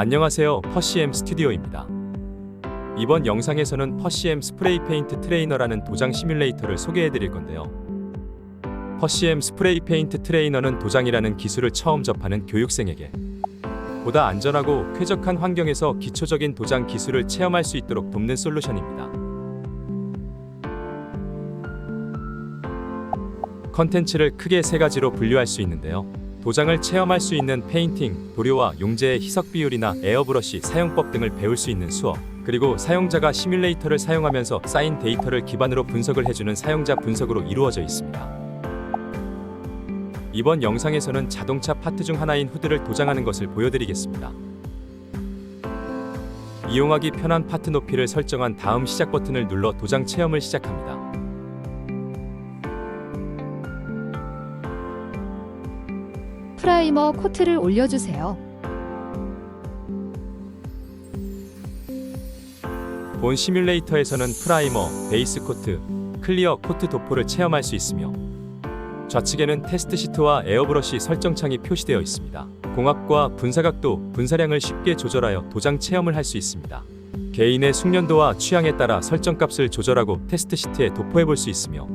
안녕하세요. 퍼시엠 스튜디오입니다. 이번 영상에서는 퍼시엠 스프레이 페인트 트레이너라는 도장 시뮬레이터를 소개해 드릴 건데요. 퍼시엠 스프레이 페인트 트레이너는 도장이라는 기술을 처음 접하는 교육생에게 보다 안전하고 쾌적한 환경에서 기초적인 도장 기술을 체험할 수 있도록 돕는 솔루션입니다. 컨텐츠를 크게 세 가지로 분류할 수 있는데요. 도장을 체험할 수 있는 페인팅, 도료와 용제의 희석 비율이나 에어브러시 사용법 등을 배울 수 있는 수업, 그리고 사용자가 시뮬레이터를 사용하면서 쌓인 데이터를 기반으로 분석을 해주는 사용자 분석으로 이루어져 있습니다. 이번 영상에서는 자동차 파트 중 하나인 후드를 도장하는 것을 보여드리겠습니다. 이용하기 편한 파트 높이를 설정한 다음 시작 버튼을 눌러 도장 체험을 시작합니다. 프라이머 코트를 올려주세요. 본 시뮬레이터에서는 프라이머, 베이스 코트, 클리어 코트 도포를 체험할 수 있으며 좌측에는 테스트 시트와 에어브러시 설정창이 표시되어 있습니다. 공압과 분사각도, 분사량을 쉽게 조절하여 도장 체험을 할 수 있습니다. 개인의 숙련도와 취향에 따라 설정값을 조절하고 테스트 시트에 도포해 볼 수 있으며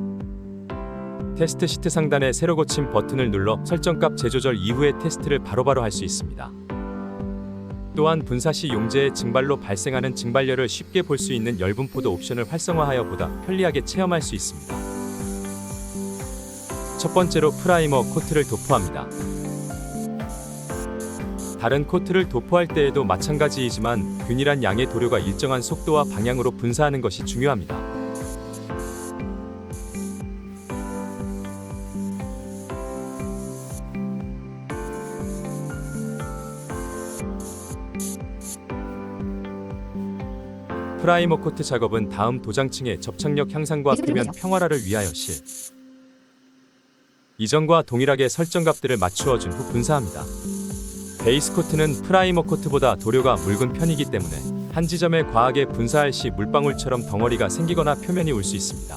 테스트 시트 상단에 새로 고침 버튼을 눌러 설정값 재조절 이후에 테스트를 바로바로 할 수 있습니다. 또한 분사 시 용제의 증발로 발생하는 증발열을 쉽게 볼 수 있는 열분포도 옵션을 활성화하여 보다 편리하게 체험할 수 있습니다. 첫 번째로 프라이머 코트를 도포합니다. 다른 코트를 도포할 때에도 마찬가지이지만 균일한 양의 도료가 일정한 속도와 방향으로 분사하는 것이 중요합니다. 프라이머 코트 작업은 다음 도장층의 접착력 향상과 표면. 평화를 위하여 실 이전과 동일하게 설정값들을 맞추어 준 후 분사합니다. 베이스 코트는 프라이머 코트보다 도료가 묽은 편이기 때문에 한 지점에 과하게 분사할 시 물방울처럼 덩어리가 생기거나 표면이 올 수 있습니다.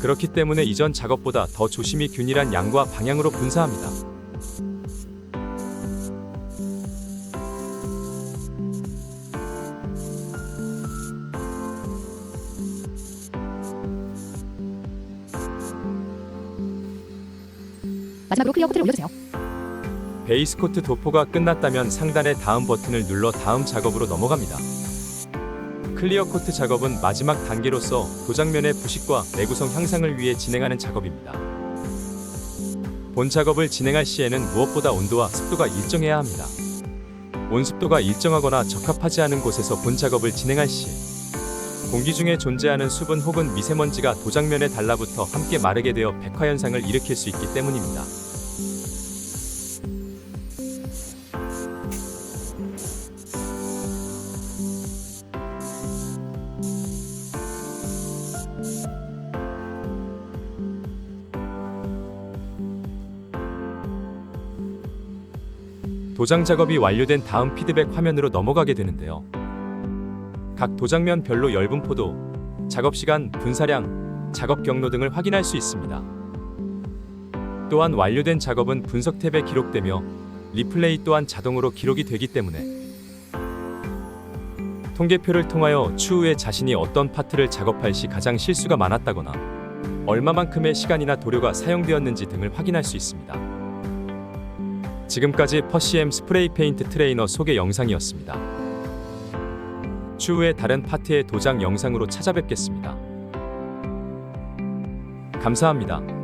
그렇기 때문에 이전 작업보다 더 조심히 균일한 양과 방향으로 분사합니다. 마지막으로 클리어 코트를 올려주세요. 베이스 코트 도포가 끝났다면 상단의 다음 버튼을 눌러 다음 작업으로 넘어갑니다. 클리어 코트 작업은 마지막 단계로서 도장면의 부식과 내구성 향상을 위해 진행하는 작업입니다. 본 작업을 진행할 시에는 무엇보다 온도와 습도가 일정해야 합니다. 온습도가 일정하거나 적합하지 않은 곳에서 본 작업을 진행할 시 공기 중에 존재하는 수분 혹은 미세먼지가 도장면에 달라붙어 함께 마르게 되어 백화 현상을 일으킬 수 있기 때문입니다. 도장 작업이 완료된 다음 피드백 화면으로 넘어가게 되는데요. 각 도장면별로 열분 포도, 작업 시간, 분사량, 작업 경로 등을 확인할 수 있습니다. 또한 완료된 작업은 분석 탭에 기록되며 리플레이 또한 자동으로 기록이 되기 때문에 통계표를 통하여 추후에 자신이 어떤 파트를 작업할 시 가장 실수가 많았다거나 얼마만큼의 시간이나 도료가 사용되었는지 등을 확인할 수 있습니다. 지금까지 퍼시엠 스프레이 페인트 트레이너 소개 영상이었습니다. 추후에 다른 파트의 도장 영상으로 찾아뵙겠습니다. 감사합니다.